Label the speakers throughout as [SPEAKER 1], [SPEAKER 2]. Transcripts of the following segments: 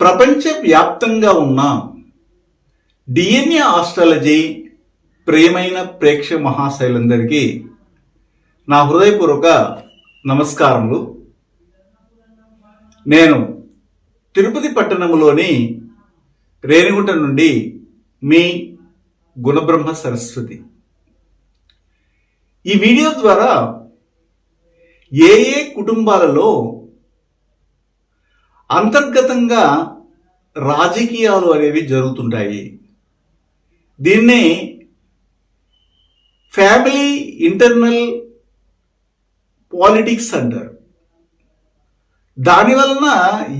[SPEAKER 1] ప్రపంచవ్యాప్తంగా ఉన్న DNA astrology ప్రియమైన ప్రేక్ష మహాశైలందరికీ నా హృదయపూర్వక నమస్కారములు. నేను తిరుపతి పట్టణంలోని రేణిగుంట నుండి మీ గుణబ్రహ్మ సరస్వతి. ఈ వీడియో ద్వారా ఏ ఏ కుటుంబాలలో అంతర్గతంగా రాజకీయాలు అనేవి జరుగుతుంటాయి. దీన్ని ఫ్యామిలీ ఇంటర్నల్ పాలిటిక్స్ అంటారు. దాని వలన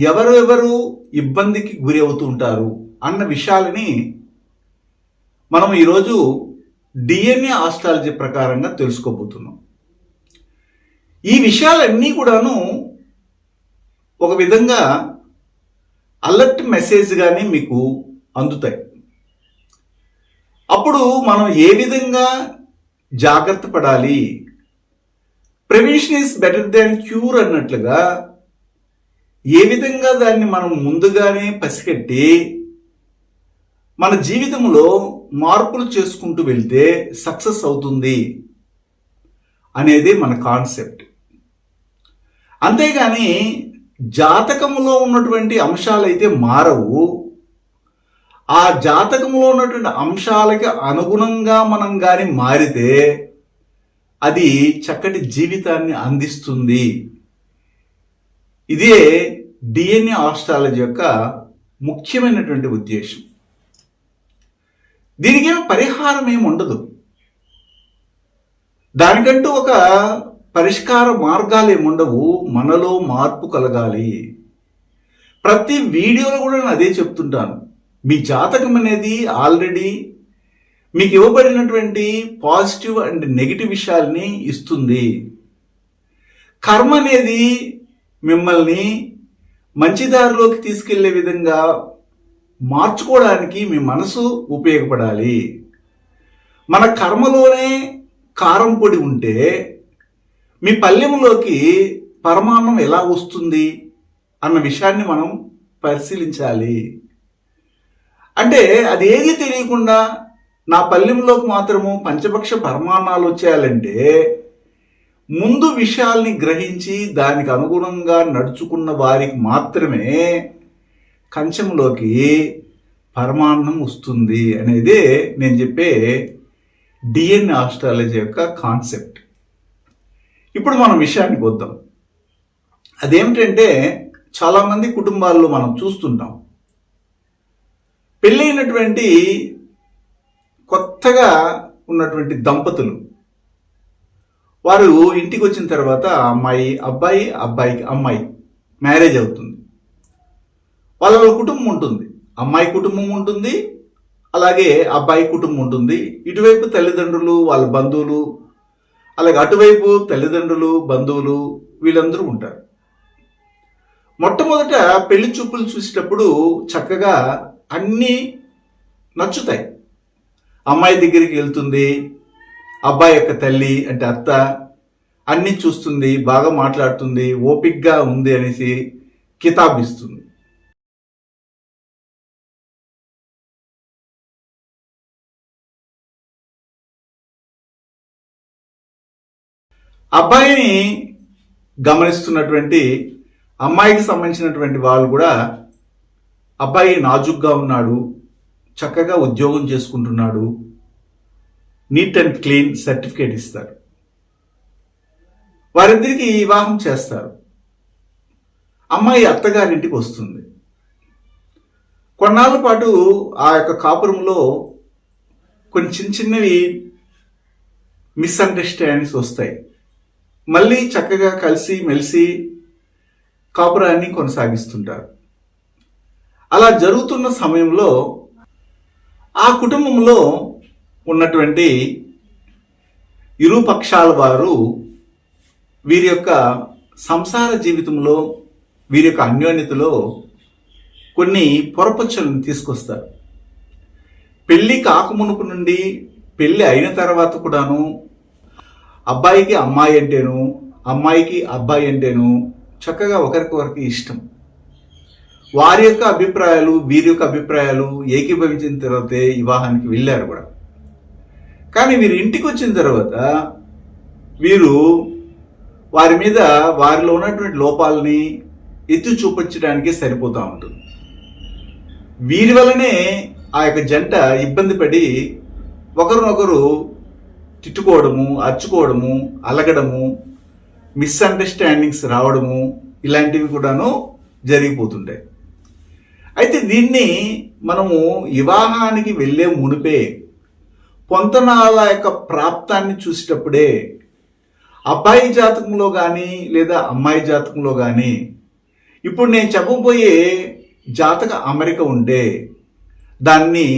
[SPEAKER 1] ఎవరెవరు ఇబ్బందికి గురి అవుతూ ఉంటారు అన్న విషయాలని మనం ఈరోజు డిఎన్ఏ ఆస్ట్రాలజీ ప్రకారంగా తెలుసుకోబోతున్నాం. ఈ విషయాలన్నీ కూడాను ఒక విధంగా అలర్ట్ మెసేజ్ కానీ మీకు అందుతాయి. అప్పుడు మనం ఏ విధంగా జాగ్రత్త పడాలి? Prevention is better than cure అన్నట్లుగా ఏ విధంగా దాన్ని మనం ముందుగానే పసిగట్టి మన జీవితంలో మార్పులు చేసుకుంటూ వెళ్తే సక్సెస్ అవుతుంది అనేది మన కాన్సెప్ట్. అంతేగాని జాతకంలో ఉన్నటువంటి అంశాలైతే మారవు. ఆ జాతకంలో ఉన్నటువంటి అంశాలకి అనుగుణంగా మనం కానీ మారితే అది చక్కటి జీవితాన్ని అందిస్తుంది. ఇదే డిఎన్ఏ ఆస్ట్రాలజీ యొక్క ముఖ్యమైనటువంటి ఉద్దేశం. దీనికి పరిహారం ఏమి ఉండదు దానికంటూ ఒక పరిష్కార మార్గాలు ఏముండవు మనలో మార్పు కలగాలి. ప్రతి వీడియోలో కూడా నేను అదే చెప్తుంటాను. మీ జాతకం అనేది ఆల్రెడీ మీకు ఇవ్వబడినటువంటి పాజిటివ్ అండ్ నెగిటివ్ విషయాల్ని ఇస్తుంది. కర్మ అనేది మిమ్మల్ని మంచి దారిలోకి తీసుకెళ్ళే విధంగా మార్చుకోవడానికి మీ మనసు ఉపయోగపడాలి. మన కర్మలోనే కారం పొడి ఉంటే మీ పల్లెంలోకి పరమాన్నం ఎలా వస్తుంది అన్న విషయాన్ని మనం పరిశీలించాలి. అంటే అది ఏది తెలియకుండా నా పల్లెంలోకి మాత్రము పంచపక్ష పరమాన్నాలు వచ్చేయాలంటే ముందు విషయాల్ని గ్రహించి దానికి అనుగుణంగా నడుచుకున్న వారికి మాత్రమే కంచంలోకి పరమాన్నం వస్తుంది అనేది నేను చెప్పే డిఎన్ ఆస్ట్రాలజీ యొక్క కాన్సెప్ట్. ఇప్పుడు మనం విషయానికి వద్దాం అదేమిటంటే చాలామంది కుటుంబాల్లో మనం చూస్తుంటాం. పెళ్ళైనటువంటి కొత్తగా ఉన్నటువంటి దంపతులు. వారు ఇంటికి వచ్చిన తర్వాత అమ్మాయి అబ్బాయి అబ్బాయికి అమ్మాయి మ్యారేజ్ అవుతుంది. వాళ్ళ కుటుంబం ఉంటుంది. అమ్మాయి కుటుంబం ఉంటుంది అలాగే అబ్బాయి కుటుంబం ఉంటుంది. ఇటువైపు తల్లిదండ్రులు వాళ్ళ బంధువులు అలాగే అటువైపు తల్లిదండ్రులు బంధువులు వీళ్ళందరూ ఉంటారు. మొట్టమొదట పెళ్ళి చూపులు చూసేటప్పుడు చక్కగా అన్నీ నచ్చుతాయి. అమ్మాయి దగ్గరికి వెళ్తుంది అబ్బాయి యొక్క తల్లి అంటే అత్త అన్నీ చూస్తుంది బాగా మాట్లాడుతుంది ఓపిక్గా ఉంది అనేసి కితాబిస్తుంది. అబ్బాయిని గమనిస్తున్నటువంటి అమ్మాయికి సంబంధించినటువంటి వాళ్ళు కూడా అబ్బాయి నాజుగ్గా ఉన్నాడు చక్కగా ఉద్యోగం చేసుకుంటున్నాడు నీట్ అండ్ క్లీన్ సర్టిఫికేట్ ఇస్తారు వారిద్దరికి వివాహం చేస్తారు. అమ్మాయి అత్తగారింటికి వస్తుంది. కొన్నాళ్ళ పాటు ఆ యొక్క కాపురంలో కొన్ని చిన్న చిన్నవి మిస్అండర్స్టాండింగ్స్ వస్తాయి. మళ్ళీ చక్కగా కలిసి మెలిసి కాపురాన్ని కొనసాగిస్తుంటారు. అలా జరుగుతున్న సమయంలో ఆ కుటుంబంలో ఉన్నటువంటి ఇరు పక్షాల వారు వీరి యొక్క సంసార జీవితంలో వీరి యొక్క అన్యోన్యతలో కొన్ని పొరపచ్చులను తీసుకొస్తారు. పెళ్ళి కాకమునుపు నుండి పెళ్ళి అయిన తర్వాత కూడాను అబ్బాయికి అమ్మాయి అంటేను అమ్మాయికి అబ్బాయి అంటేను చక్కగా ఒకరికొకరికి ఇష్టం. వారి యొక్క అభిప్రాయాలు వీరి యొక్క అభిప్రాయాలు ఏకీభవించిన తర్వాతే వివాహానికి వెళ్ళారు కూడా. కానీ వీరు ఇంటికి వచ్చిన తర్వాత వీరు వారి మీద వారిలో ఉన్నటువంటి లోపాలని ఎత్తి చూపించడానికి సరిపోతూ ఉంటుంది. వీరి వల్లనే ఆ యొక్క జంట ఇబ్బంది పడి ఒకరినొకరు తిట్టుకోవడము అచ్చుకోవడము అలగడము మిస్అండర్స్టాండింగ్స్ రావడము ఇలాంటివి కూడాను జరిగిపోతుంటాయి. అయితే దీన్ని మనము వివాహానికి వెళ్ళే మునిపే పొంతనాల యొక్క ప్రాప్తాన్ని చూసేటప్పుడే అబ్బాయి జాతకంలో కానీ లేదా అమ్మాయి జాతకంలో కానీ ఇప్పుడు నేను చెప్పబోయే జాతక అమరిక ఉంటే దాన్ని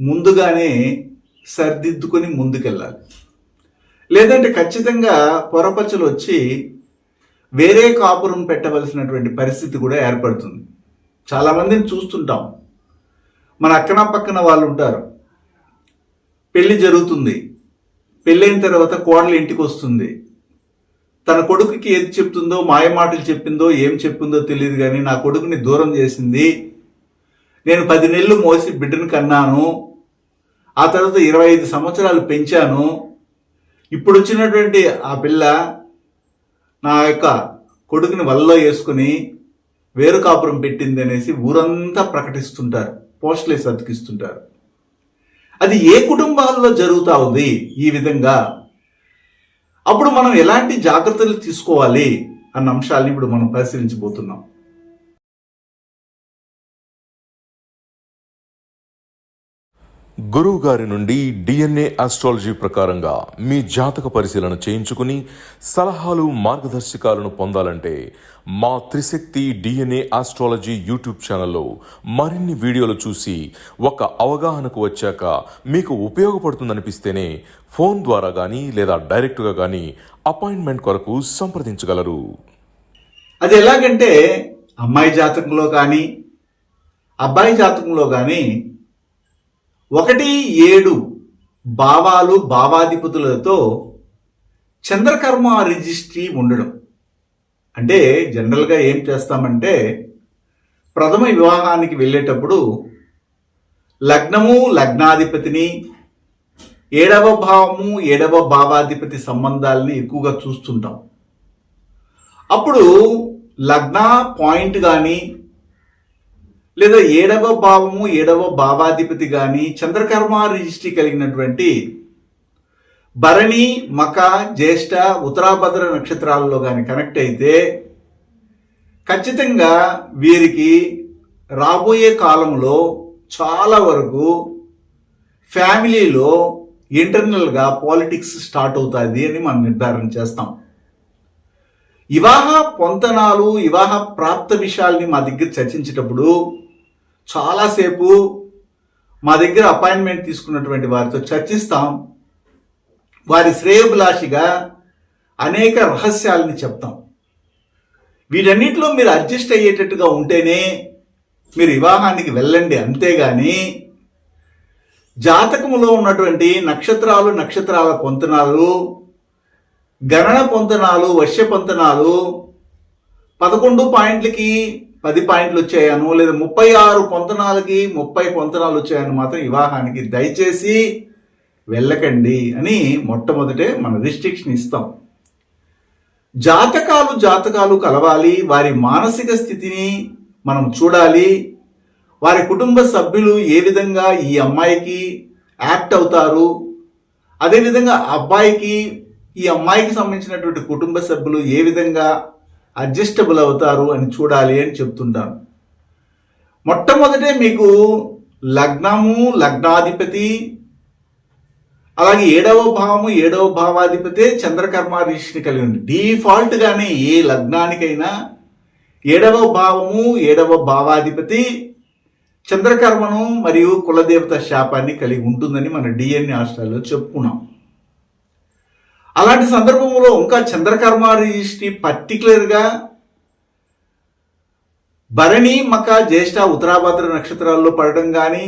[SPEAKER 1] ముందుగానే సరిదిద్దుకొని ముందుకెళ్ళాలి. లేదంటే ఖచ్చితంగా పొరపచ్చలు వచ్చి వేరే కాపురం పెట్టవలసినటువంటి పరిస్థితి కూడా ఏర్పడుతుంది. చాలామందిని చూస్తుంటాం. మన అక్కన పక్కన వాళ్ళు ఉంటారు పెళ్ళి జరుగుతుంది. పెళ్ళైన తర్వాత కోడలు ఇంటికి వస్తుంది తన కొడుకుకి ఏది చెప్తుందో మాయ మాటలు చెప్పిందో ఏం చెప్పిందో తెలియదు కానీ నా కొడుకుని దూరం చేసింది. నేను పది నెలలు మోసి బిడ్డను కన్నాను. ఆ తర్వాత ఇరవై ఐదు సంవత్సరాలు పెంచాను. ఇప్పుడు వచ్చినటువంటి ఆ పిల్ల నా యొక్క కొడుకుని వల్ల వేసుకుని వేరు కాపురం పెట్టింది అనేసి ఊరంతా ప్రకటిస్తుంటారు. పోస్టులేసి అతికిస్తుంటారు అది ఏ కుటుంబాల్లో జరుగుతూ ఉంది ఈ విధంగా? అప్పుడు మనం ఎలాంటి జాగ్రత్తలు తీసుకోవాలి అన్న అంశాలను ఇప్పుడు మనం పరిశీలించబోతున్నాం.
[SPEAKER 2] గురువు గారి నుండి డిఎన్ఏ ఆస్ట్రాలజీ ప్రకారంగా మీ జాతక పరిశీలన చేయించుకుని సలహాలు మార్గదర్శకాలను పొందాలంటే మా త్రిశక్తి డిఎన్ఏ ఆస్ట్రాలజీ యూట్యూబ్ ఛానల్లో మరిన్ని వీడియోలు చూసి ఒక అవగాహనకు వచ్చాక మీకు ఉపయోగపడుతుందనిపిస్తేనే ఫోన్ ద్వారా కానీ లేదా డైరెక్ట్గా కానీ అపాయింట్మెంట్ కొరకు సంప్రదించగలరు.
[SPEAKER 1] అది ఎలాగంటే అమ్మాయి జాతకంలో కానీ అబ్బాయి జాతకంలో కానీ ఒకటి ఏడు భావాలు భావాధిపతులతో చంద్రకర్మ రిజిస్ట్రీ ఉండడం. అంటే జనరల్గా ఏం చేస్తామంటే ప్రథమ వివాహానికి వెళ్ళేటప్పుడు లగ్నము లగ్నాధిపతిని ఏడవ భావము ఏడవ భావాధిపతి సంబంధాలని ఎక్కువగా చూస్తుంటాం. అప్పుడు లగ్న పాయింట్ కానీ లేదా ఏడవ భావము ఏడవ భావాధిపతి కానీ చంద్రకర్మ రిజిస్ట్రీ కలిగినటువంటి భరణి మక జ్యేష్ఠ ఉత్తరాభద్ర నక్షత్రాలలో కానీ కనెక్ట్ అయితే ఖచ్చితంగా వీరికి రాబోయే కాలంలో చాలా వరకు ఫ్యామిలీలో ఇంటర్నల్గా పాలిటిక్స్ స్టార్ట్ అవుతుంది అని మనం నిర్ధారణ చేస్తాం. వివాహ పొంతనాలు వివాహ ప్రాప్త విషయాల్ని మా దగ్గర చర్చించేటప్పుడు చాలాసేపు మా దగ్గర అపాయింట్మెంట్ తీసుకున్నటువంటి వారితో చర్చిస్తాం. వారి శ్రేయభిలాషిగా అనేక రహస్యాలని చెప్తాం. వీటన్నిటిలో మీరు అడ్జస్ట్ అయ్యేటట్టుగా ఉంటేనే మీరు వివాహానికి వెళ్ళండి. అంతేగాని జాతకములో ఉన్నటువంటి నక్షత్రాలు నక్షత్రాల పొంతనాలు గణన పొంతనాలు వర్ష పొంతనాలు పదకొండు పాయింట్లకి పది పాయింట్లు వచ్చాయను లేదా ముప్పై ఆరు పొంతనాలకి ముప్పై పొంతనాలు వచ్చాయని మాత్రం వివాహానికి దయచేసి వెళ్ళకండి అని మొట్టమొదటే మన రిస్ట్రిక్షన్ ఇస్తాం. జాతకాలు జాతకాలు కలవాలి వారి మానసిక స్థితిని మనం చూడాలి వారి కుటుంబ సభ్యులు ఏ విధంగా ఈ అమ్మాయికి యాక్ట్ అవుతారు అదేవిధంగా అబ్బాయికి ఈ అమ్మాయికి సంబంధించినటువంటి కుటుంబ సభ్యులు ఏ విధంగా అడ్జస్టబుల్ అవుతారు అని చూడాలి అని చెప్తుంటాను మొట్టమొదటే మీకు లగ్నము లగ్నాధిపతి అలాగే ఏడవ భావము ఏడవ భావాధిపతే చంద్రకర్మ రిషిని కలిగి ఉంది. డిఫాల్ట్గానే ఏ లగ్నానికైనా ఏడవ భావము ఏడవ భావాధిపతి చంద్రకర్మను మరియు కులదేవత శాపాన్ని కలిగి ఉంటుందని మన డిఎన్ఏ హాస్టల్లో చెప్పుకున్నాం. అలాంటి సందర్భంలో ఇంకా చంద్రకర్మ రిజిస్ట్రీ పర్టికులర్గా భరణి మక జ్యేష్ఠ ఉత్తరాభద్ర నక్షత్రాల్లో పడడం కానీ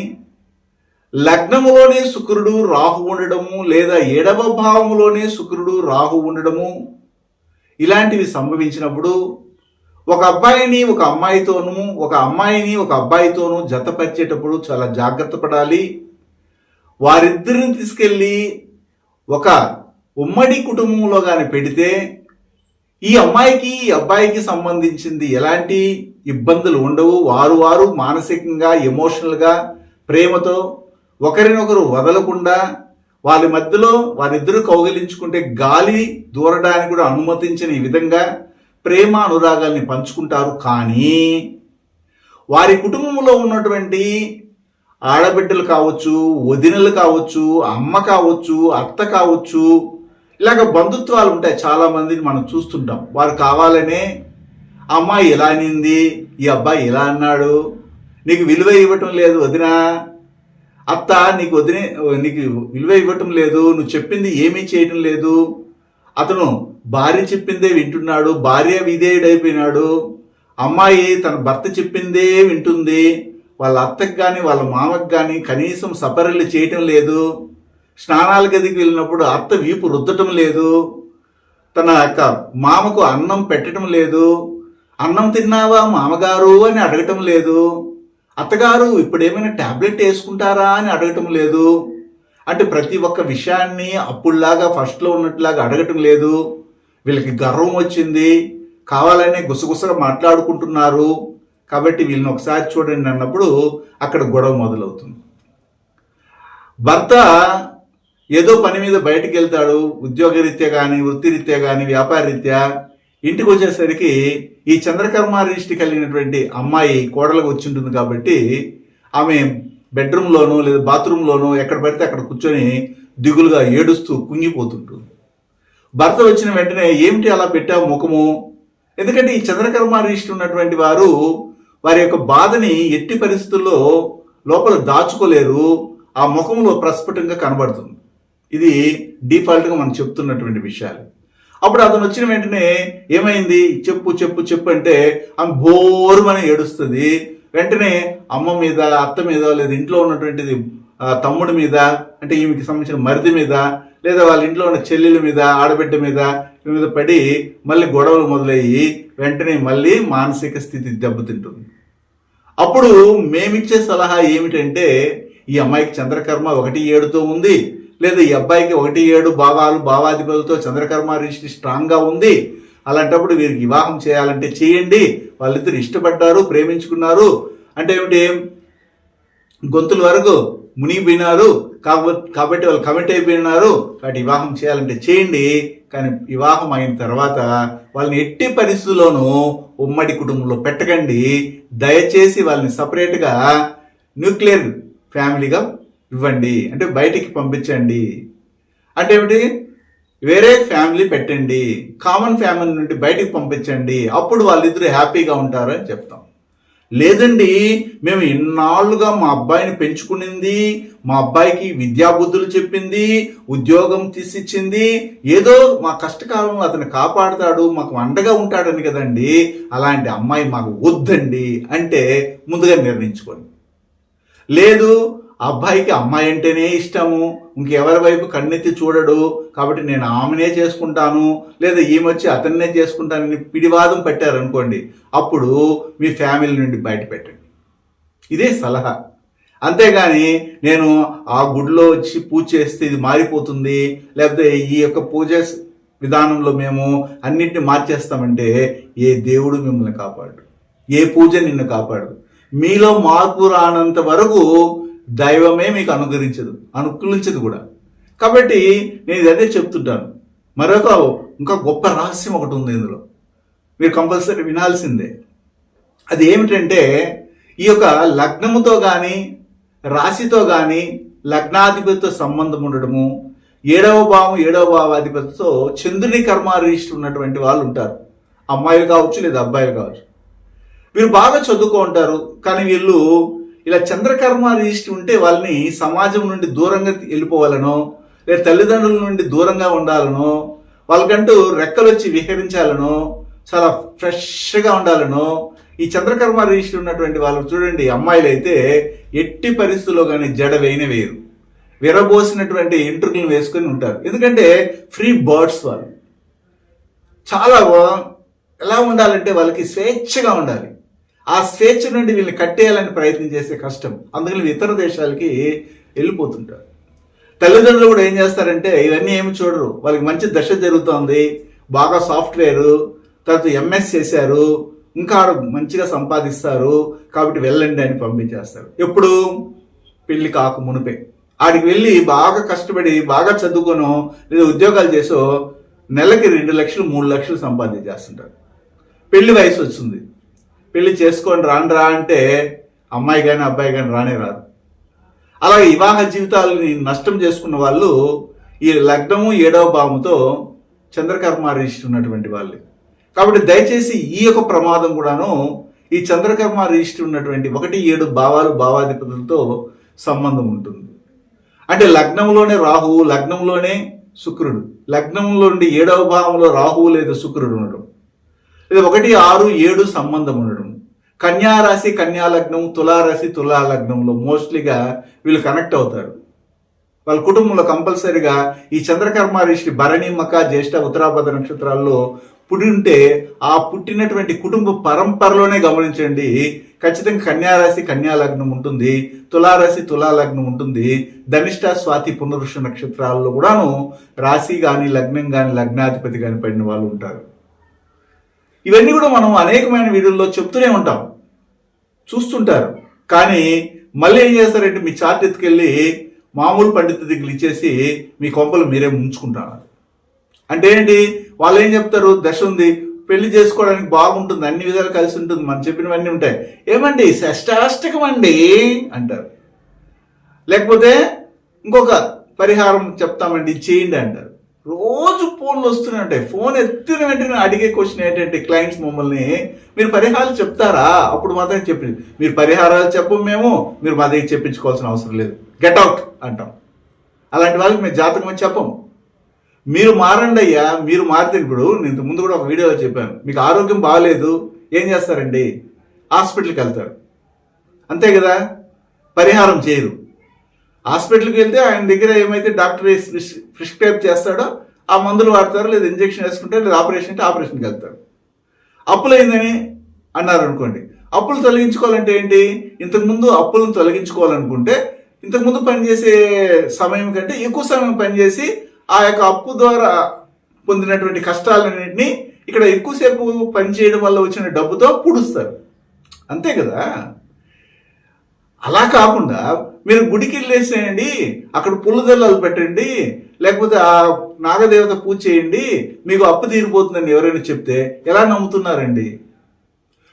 [SPEAKER 1] లగ్నములోనే శుక్రుడు రాహు ఉండడము లేదా ఎడమ భావములోనే శుక్రుడు రాహు ఉండడము ఇలాంటివి సంభవించినప్పుడు ఒక అబ్బాయిని ఒక అమ్మాయితోనూ ఒక అమ్మాయిని ఒక అబ్బాయితోనూ జతపరిచేటప్పుడు చాలా జాగ్రత్త పడాలి. వారిద్దరిని తీసుకెళ్ళి ఒక ఉమ్మడి కుటుంబంలో కానీ పెడితే ఈ అమ్మాయికి ఈ అబ్బాయికి సంబంధించింది ఎలాంటి ఇబ్బందులు ఉండవు. వారు వారు మానసికంగా ఎమోషనల్గా ప్రేమతో ఒకరినొకరు వదలకుండా వాళ్ళ మధ్యలో వారిద్దరూ కౌగిలించుకుంటే గాలి దూరడానికి కూడా అనుమతించని విధంగా ప్రేమ అనురాగాల్ని పంచుకుంటారు. కానీ వారి కుటుంబంలో ఉన్నటువంటి ఆడబిడ్డలు కావచ్చు వదినలు కావచ్చు అమ్మ కావచ్చు అత్త కావచ్చు ఇలాగ బంధుత్వాలు ఉంటాయి చాలా మందిని మనం చూస్తుంటాం. వారు కావాలనే అమ్మాయి ఇలా అనింది? ఈ అబ్బాయి ఇలా అన్నాడు? నీకు విలువ ఇవ్వటం లేదు వదినా. అత్త నీకు వదిన నీకు విలువ ఇవ్వటం లేదు. నువ్వు చెప్పింది ఏమీ చేయటం లేదు. అతను భార్య చెప్పిందే వింటున్నాడు భార్య విధేయుడైపోయినాడు. అమ్మాయి తన భర్త చెప్పిందే వింటుంది. వాళ్ళ అత్తకి కానీ వాళ్ళ మామకు కానీ కనీసం సపరలు చేయటం లేదు. స్నానాల గదికి వెళ్ళినప్పుడు అత్త వీపు రుద్దటం లేదు. తన యొక్క మామకు అన్నం పెట్టడం లేదు. అన్నం తిన్నావా మామగారు అని అడగటం లేదు. అత్తగారు ఇప్పుడేమైనా ట్యాబ్లెట్ టాబ్లెట్ వేసుకుంటారా అని అడగటం లేదు. అంటే ప్రతి ఒక్క విషయాన్ని అప్పుడులాగా ఫస్ట్లో ఉన్నట్లాగా అడగటం లేదు. వీళ్ళకి గర్వం వచ్చింది. కావాలనే గుసగుసగా మాట్లాడుకుంటున్నారు. కాబట్టి వీళ్ళని ఒకసారి చూడండి అన్నప్పుడు అక్కడ గొడవ మొదలవుతుంది. భర్త ఏదో పని మీద బయటికి వెళ్తాడు ఉద్యోగరీత్యా కానీ వృత్తిరీత్యా కానీ వ్యాపార రీత్యా ఇంటికి వచ్చేసరికి ఈ చంద్రకర్మ రిజిస్ట్రీ కలిగినటువంటి అమ్మాయి కోడలకు వచ్చి ఉంటుంది కాబట్టి ఆమె బెడ్రూమ్లోనూ లేదా బాత్రూంలోనూ ఎక్కడ పడితే అక్కడ కూర్చొని దిగులుగా ఏడుస్తూ కుంగిపోతుంటుంది. భర్త వచ్చిన వెంటనే ఏమిటి అలా పెట్టావు ముఖము? ఎందుకంటే ఈ చంద్రకర్మ రిజిస్టర్ ఉన్నటువంటి వారు వారి యొక్క బాధని ఎట్టి పరిస్థితుల్లో లోపల దాచుకోలేరు. ఆ ముఖంలో ప్రస్ఫుటంగా కనబడుతుంది. ఇది డిఫాల్ట్గా మనం చెప్తున్నటువంటి విషయాలు. అప్పుడు అతను వచ్చిన వెంటనే ఏమైంది? చెప్పు చెప్పు చెప్పు అంటే ఆమె బోరుమని ఏడుస్తుంది. వెంటనే అమ్మ మీద అత్త మీద లేదా ఇంట్లో ఉన్నటువంటిది తమ్ముడి మీద అంటే ఈమెకి సంబంధించిన మరిది మీద లేదా వాళ్ళ ఇంట్లో ఉన్న చెల్లెల మీద ఆడబిడ్డ మీద మీద పడి మళ్ళీ గొడవలు మొదలయ్యి వెంటనే మళ్ళీ మానసిక స్థితి దెబ్బతింటుంది. అప్పుడు మేమిచ్చే సలహా ఏమిటంటే ఈ అమ్మాయికి చంద్రకర్మ ఒకటి ఏడుతో ఉంది. లేదా ఈ అబ్బాయికి ఒకటి ఏడు భావాలు భావాధిపతులతో చంద్రకర్మ రిజిస్ట్రీ స్ట్రాంగ్గా ఉంది. అలాంటప్పుడు వీరికి వివాహం చేయాలంటే చేయండి. వాళ్ళిద్దరు ఇష్టపడ్డారు ప్రేమించుకున్నారు. అంటే ఏమిటి? గొంతుల వరకు మునిగిపోయినారు. కాబట్టి కాబట్టి వాళ్ళు కమిట్ అయిపోయినారు. కాబట్టి వివాహం చేయాలంటే చేయండి. కానీ వివాహం అయిన తర్వాత వాళ్ళని ఎట్టి పరిస్థితుల్లోనూ ఉమ్మడి కుటుంబంలో పెట్టకండి. దయచేసి వాళ్ళని సపరేట్గా న్యూక్లియర్ ఫ్యామిలీగా ఇవ్వండి. అంటే బయటికి పంపించండి. అంటే ఏమిటి? వేరే ఫ్యామిలీ పెట్టండి. కామన్ ఫ్యామిలీ నుండి బయటికి పంపించండి. అప్పుడు వాళ్ళిద్దరూ హ్యాపీగా ఉంటారు అని చెప్తాం. లేదండి మేము ఇన్నాళ్ళుగా మా అబ్బాయిని పెంచుకునింది మా అబ్బాయికి విద్యాబుద్ధులు చెప్పింది ఉద్యోగం తీసిచ్చింది. ఏదో మా కష్టకాలంలో అతను కాపాడుతాడు మాకు అండగా ఉంటాడని కదండి. అలాంటి అమ్మాయి మాకు వద్దండి అంటే ముందుగా నిర్ణయించుకోండి. లేదు అబ్బాయికి అమ్మాయి అంటేనే ఇష్టము. ఇంకెవరి వైపు కన్నెత్తి చూడడు. కాబట్టి నేను ఆమెనే చేసుకుంటాను. లేదా ఈమె వచ్చి అతన్నే చేసుకుంటానని పిడివాదం పెట్టారనుకోండి అప్పుడు మీ ఫ్యామిలీ నుండి బయట పెట్టండి ఇదే సలహా. అంతేగాని నేను ఆ గుడిలో వచ్చి పూజ చేస్తే ఇది మారిపోతుంది. లేకపోతే ఈ యొక్క పూజ విధానంలో మేము అన్నింటిని మార్చేస్తామంటే ఏ దేవుడు మిమ్మల్ని కాపాడు ఏ పూజ నిన్ను కాపాడు మీలో మార్పు రానంత వరకు దైవమే మీకు అనుగ్రహించదు అనుకూలించదు కూడా. కాబట్టి నేను ఇది అదే చెప్తుంటాను. మరొక ఇంకా గొప్ప రహస్యం ఒకటి ఉంది ఇందులో. మీరు కంపల్సరీ వినాల్సిందే. అది ఏమిటంటే ఈ యొక్క లగ్నముతో కానీ రాశితో కానీ లగ్నాధిపతితో సంబంధం ఉండడము ఏడవ భావం ఏడవ భావాధిపతితో చంద్రుని కర్మ రిజిస్టర్ ఉన్నటువంటి వాళ్ళు ఉంటారు. అమ్మాయిలు కావచ్చు లేదా అబ్బాయిలు కావచ్చు. వీరు బాగా చదువుకో ఉంటారు కానీ వీళ్ళు ఇలా చంద్రకర్మ రిజిస్ట్రీ ఉంటే వాళ్ళని సమాజం నుండి దూరంగా వెళ్ళిపోవాలనో లేదా తల్లిదండ్రుల నుండి దూరంగా ఉండాలనో వాళ్ళకంటూ రెక్కలు వచ్చి విహరించాలనో చాలా ఫ్రెష్గా ఉండాలనో ఈ చంద్రకర్మ రిజిస్టర్ ఉన్నటువంటి వాళ్ళు చూడండి అమ్మాయిలు అయితే ఎట్టి పరిస్థితుల్లో కానీ జడ వేయని వేయరు. విరబోసినటువంటి ఎంట్రుకలను వేసుకొని ఉంటారు. ఎందుకంటే ఫ్రీ బర్డ్స్ వాళ్ళు. చాలా ఎలా ఉండాలంటే వాళ్ళకి స్వేచ్ఛగా ఉండాలి. ఆ స్వేచ్ఛ నుండి వీళ్ళని కట్టేయాలని ప్రయత్నం చేసే కష్టం. అందుకని ఇతర దేశాలకి వెళ్ళిపోతుంటారు. తల్లిదండ్రులు కూడా ఏం చేస్తారంటే ఇవన్నీ ఏమి చూడరు. వాళ్ళకి మంచి దశ జరుగుతోంది. బాగా సాఫ్ట్వేర్ తర్వాత ఎంఎస్ చేశారు. ఇంకా ఆడ మంచిగా సంపాదిస్తారు. కాబట్టి వెళ్ళండి అని పంపించేస్తారు. ఎప్పుడు? పెళ్ళి కాక మునిపే. ఆడికి వెళ్ళి బాగా కష్టపడి బాగా చదువుకోను లేదా ఉద్యోగాలు చేసో నెలకి రెండు లక్షలు మూడు లక్షలు సంపాదించేస్తుంటారు. పెళ్ళి వయసు వచ్చింది. పెళ్ళి చేసుకొని రాను రా అంటే అమ్మాయి కానీ అబ్బాయి కానీ రానే రాదు. అలాగే వివాహ జీవితాలని నష్టం చేసుకున్న వాళ్ళు ఈ లగ్నము ఏడవ భావముతో చంద్రకర్మ రిజిస్టర్ ఉన్నటువంటి వాళ్ళే. కాబట్టి దయచేసి ఈ యొక్క ప్రమాదం కూడాను ఈ చంద్రకర్మ రిజిస్టర్ ఉన్నటువంటి ఒకటి ఏడు భావాలు భావాధిపతులతో సంబంధం ఉంటుంది. అంటే లగ్నంలోనే రాహువు లగ్నంలోనే శుక్రుడు. లగ్నంలో నుండి ఏడవ భావంలో రాహువు లేదా శుక్రుడు ఉండడం. లేదా ఒకటి ఆరు ఏడు సంబంధం ఉండడం. కన్యారాశి కన్యాలగ్నం కన్యా లగ్నం మోస్ట్లీగా వీళ్ళు కనెక్ట్ అవుతారు. వాళ్ళ కుటుంబంలో కంపల్సరిగా ఈ చంద్రకర్మ ఋషి భరణి మక జ్యేష్ఠ ఉత్తరాభద్ర నక్షత్రాల్లో పుడి ఉంటే ఆ పుట్టినటువంటి కుటుంబ పరంపరలోనే గమనించండి. ఖచ్చితంగా కన్యారాశి కన్యాలగ్నం ఉంటుంది. తులారాశి తులాలగ్నం ఉంటుంది. ధనిష్ట స్వాతి పునరుష నక్షత్రాల్లో కూడాను రాశి కానీ లగ్నం కానీ లగ్నాధిపతి కానీ పడిన వాళ్ళు ఉంటారు. ఇవన్నీ కూడా మనం అనేకమైన వీడియోల్లో చెప్తూనే ఉంటాం. చూస్తుంటారు. కానీ మళ్ళీ ఏం చేస్తారంటే మీ చార్ట్ ఎత్తుకెళ్ళి మామూలు పండిత దగ్గర ఇచ్చేసి మీ కొంపలు మీరే ముంచుకుంటున్నారు అంటే ఏంటి? వాళ్ళు ఏం చెప్తారు? దశ ఉంది. పెళ్ళి చేసుకోవడానికి బాగుంటుంది. అన్ని విధాలు కలిసి ఉంటుంది. మనం చెప్పినవన్నీ ఉంటాయి. ఏమండి? షష్టాష్టకం అండి అంటారు. లేకపోతే ఇంకొక పరిహారం చెప్తామండి. చేయండి అంటారు. రోజు ఫోన్లు వస్తూనే ఉంటాయి ఫోన్ ఎత్తిన వెంటనే అడిగే క్వశ్చన్ ఏంటంటే క్లయింట్స్ మమ్మల్ని మీరు పరిహారాలు చెప్తారా? అప్పుడు మాత్రం చెప్పి మీరు పరిహారాలు చెప్పము మేము మీరు మా దగ్గర చెప్పించుకోవాల్సిన అవసరం లేదు. గెట్ అవుట్ అంటాం. అలాంటి వాళ్ళకి మేము జాతకం అని చెప్పం. మీరు మారండి అయ్యా మీరు మారితే ఇప్పుడు నేను ముందు కూడా ఒక వీడియోలో చెప్పాను. మీకు ఆరోగ్యం బాగాలేదు ఏం చేస్తారండి? హాస్పిటల్కి వెళ్తారు. అంతే కదా? పరిహారం చేయరు. హాస్పిటల్కి వెళ్తే ఆయన దగ్గర ఏమైతే డాక్టర్ ప్రిస్క్రైబ్ చేస్తాడో ఆ మందులు వాడతారు లేదా ఇంజెక్షన్ వేసుకుంటారు లేదా ఆపరేషన్ అంటే ఆపరేషన్కి వెళ్తారు. అప్పులైందని అన్నారు అనుకోండి. అప్పులు తొలగించుకోవాలంటే ఏంటి? ఇంతకుముందు అప్పులను తొలగించుకోవాలనుకుంటే ఇంతకుముందు పనిచేసే సమయం కంటే ఎక్కువ సమయం పనిచేసి ఆ యొక్క అప్పు ద్వారా పొందినటువంటి కష్టాలన్నింటినీ ఇక్కడ ఎక్కువసేపు పనిచేయడం వల్ల వచ్చిన డబ్బుతో పూడుస్తారు. అంతే కదా? అలా కాకుండా మీరు గుడికి వెళ్ళేసేయండి అక్కడ పుల్లదల్లాలు పెట్టండి లేకపోతే ఆ నాగదేవత పూజ చేయండి మీకు అప్పు తీరిపోతుందని ఎవరైనా చెప్తే ఎలా నమ్ముతున్నారండి?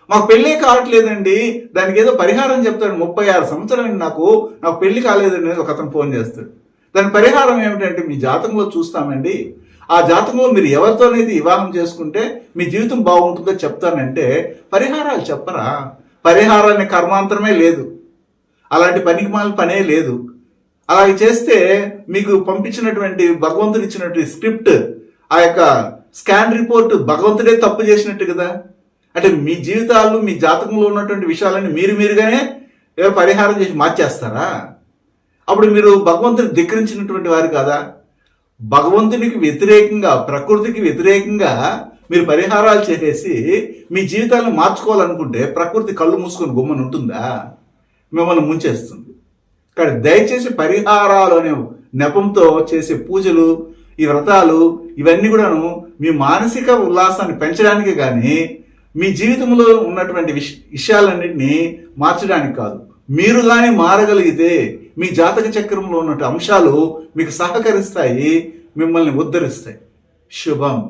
[SPEAKER 1] మాకు పెళ్ళే కావట్లేదండి. దానికి ఏదో పరిహారం చెప్తాడు. ముప్పై ఆరు సంవత్సరాలు నాకు. నాకు పెళ్ళి కాలేదండి ఒక అతను ఫోన్ చేస్తాడు. దాని పరిహారం ఏమిటంటే మీ జాతకంలో చూస్తామండి. ఆ జాతకంలో మీరు ఎవరితోనైతే వివాహం చేసుకుంటే మీ జీవితం బాగుంటుందో చెప్తానంటే పరిహారాలు చెప్పరా? పరిహారాన్ని కర్మాంతరమే లేదు. అలాంటి పనికి మాల పనే లేదు. అలా చేస్తే మీకు పంపించినటువంటి భగవంతుడు ఇచ్చినటువంటి స్క్రిప్ట్ ఆ యొక్క స్కాన్ రిపోర్ట్ భగవంతుడే తప్పు చేసినట్టు కదా? అంటే మీ జీవితాలు మీ జాతకంలో ఉన్నటువంటి విషయాలన్నీ మీరు మీరుగానే పరిహారం చేసి మార్చేస్తారా? అప్పుడు మీరు భగవంతుని ధిక్కరించినటువంటి వారు కాదా? భగవంతునికి వ్యతిరేకంగా ప్రకృతికి వ్యతిరేకంగా మీరు పరిహారాలు చేసేసి మీ జీవితాలను మార్చుకోవాలనుకుంటే ప్రకృతి కళ్ళు మూసుకొని గుమ్మని ఉంటుందా? మిమ్మల్ని ముంచేస్తుంది. కానీ దయచేసి పరిహారాలు అనే నెపంతో చేసే పూజలు ఈ వ్రతాలు ఇవన్నీ కూడాను మీ మానసిక ఉల్లాసాన్ని పెంచడానికి కానీ మీ జీవితంలో ఉన్నటువంటి విష విషయాలన్నింటినీ మార్చడానికి కాదు. మీరు కానీ మారగలిగితే మీ జాతక చక్రంలో ఉన్నటువంటి అంశాలు మీకు సహకరిస్తాయి మిమ్మల్ని ఉద్ధరిస్తాయి. శుభం.